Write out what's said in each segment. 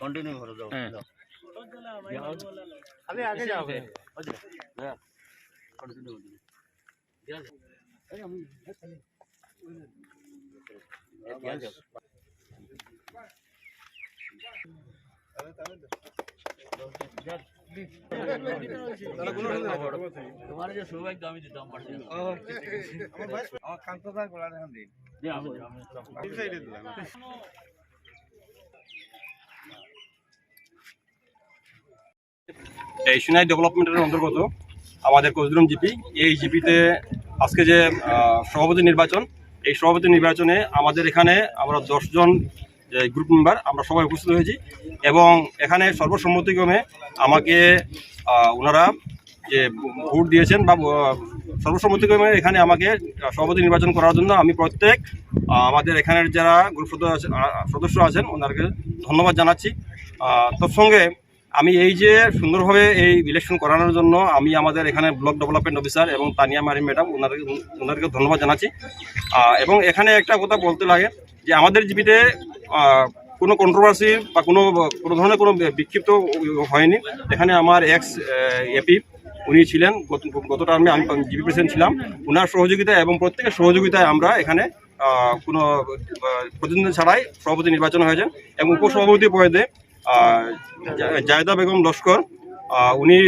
Continue করে দাও হ্যাঁ। আগে যাও কন্টিনিউ তোমার যে সৌভাগ্য আমি দিতাম দেখান দিন। এই সিনাই ডেভেলপমেন্টের অন্তর্গত আমাদের কোচদ্রুম জিপি এই জিপিতে আজকে যে সভাপতি নির্বাচন এই সভাপতি নির্বাচনে আমাদের এখানে আমরা দশজন যে গ্রুপ মেম্বার আমরা সবাই উপস্থিত হয়েছি। এবং এখানে সর্বসম্মতিক্রমে আমাকে ওনারা যে ভোট দিয়েছেন বা সর্বসম্মতিক্রমে এখানে আমাকে সভাপতি নির্বাচন করার জন্য আমি প্রত্যেক আমাদের এখানের যারা গ্রুপ সদস্য আছেন- ওনাদেরকে ধন্যবাদ জানাচ্ছি। তৎসঙ্গে আমি এই যে সুন্দরভাবে এই ইলেকশন করানোর জন্য আমি আমাদের এখানে ব্লক ডেভেলপমেন্ট অফিসার এবং তানিয়া মারি ম্যাডাম ওনাদের ওনাদেরকে ধন্যবাদ জানাচ্ছি। এবং এখানে একটা কথা বলতে লাগে যে আমাদের আহ, কোনো কন্ট্রোভার্সি বা কোনো কোনো ধরনের কোনো বিক্ষিপ্ত হয়নি। এখানে আমার এক্স এপি উনি ছিলেন। গত টার্মে আমি জিপি প্রেসিডেন্ট ছিলাম। ওনার সহযোগিতায় এবং প্রত্যেকের সহযোগিতায় আমরা এখানে কোনো প্রতিনিধি ছাড়াই সভাপতি নির্বাচন হয়েছেন এবং উপসভাপতি পদে জায়দা বেগম লস্কর উনি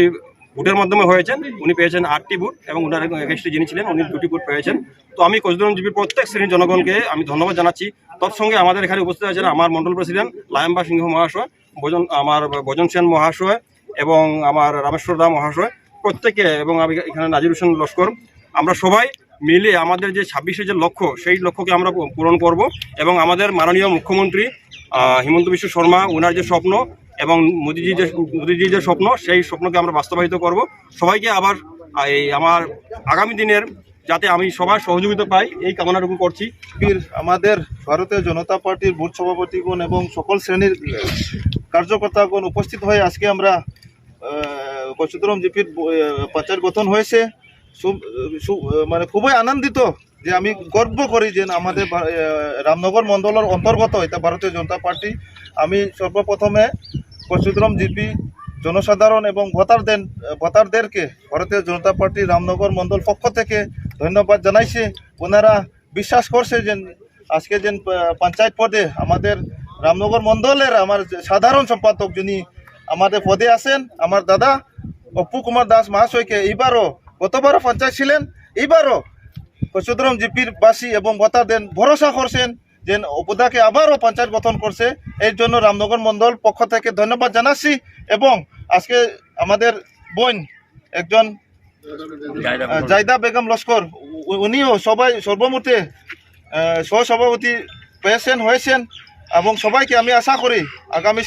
ভোটের মাধ্যমে হয়েছেন, উনি পেয়েছেন আটটি ভোট এবং উনার এগেনস্টে যিনি ছিলেন, উনি দুটি ভোট পেয়েছেন। তো আমি কোচদুরম জিপির প্রত্যেক শ্রেণির জনগণকে আমি ধন্যবাদ জানাচ্ছি। তৎসঙ্গে আমাদের এখানে উপস্থিত আছেন আমার মন্ডল প্রেসিডেন্ট লায়ম্বা সিংহ মহাশয়, ভোজন আমার ভোজন সেন মহাশয় এবং আমার রামেশ্বর দা মহাশয়, প্রত্যেকে এবং আমি এখানে নাজির হোসেন লস্কর। আমরা সবাই মিলে আমাদের যে ছাব্বিশে যে লক্ষ্য, সেই লক্ষ্যকে আমরা পূরণ করব এবং আমাদের মাননীয় মুখ্যমন্ত্রী হিমন্ত বিশ্ব শর্মা ওনার যে স্বপ্ন এবং মোদিজির যে মোদিজির যে স্বপ্ন, সেই স্বপ্নকে আমরা বাস্তবায়িত করব। সবাইকে আবার এই আমার আগামী দিনের যাতে আমি সবার সহযোগিতা পাই, এই কামনাটুকু করছি। আমাদের ভারতীয় জনতা পার্টির বুথ সভাপতিগণ এবং সকল শ্রেণির কার্যকর্তাগণ উপস্থিত হয়ে আজকে আমরা কচুতরম জিপির পঞ্চায়েত গঠন হয়েছে। মানে খুবই আনন্দিত যে আমি গর্ব করি যে আমাদের রামনগর মণ্ডলের অন্তর্গত এটা ভারতীয় জনতা পার্টি। আমি সর্বপ্রথমে কচুতরম জিপি, জনসাধারণ এবং ভোটারদের, ভোটারদেরকে ভারতীয় জনতা পার্টি রামনগর মণ্ডল পক্ষ থেকে ধন্যবাদ জানাইছে। ওনারা বিশ্বাস করছে যে আজকে যে পঞ্চায়েত পদে আমাদের রামনগর মণ্ডলের আমার সাধারণ সম্পাদক যিনি আমাদের পদে আছেন, আমার দাদা অপু কুমার দাস মহাশয়কে এইবারও গতবারও পঞ্চায়েত ছিলেন, এইবারও কচুদ্রম জিপির বাসী এবং ভোটারদের ভরসা করছেন। যে উপদাকে আবারও পঞ্চায়েত গঠন করছে। এর জন্য রামনগর মন্ডল পক্ষ থেকে ধন্যবাদ জানাচ্ছি এবং আজকে আমাদের বোন একজন জায়দা জাইদা বেগম লস্কর উনিও সবাই সর্বমুখে আহ, সহসভাপতি পেয়েছেন হয়েছেন এবং সবাইকে আমি আশা করি আগামী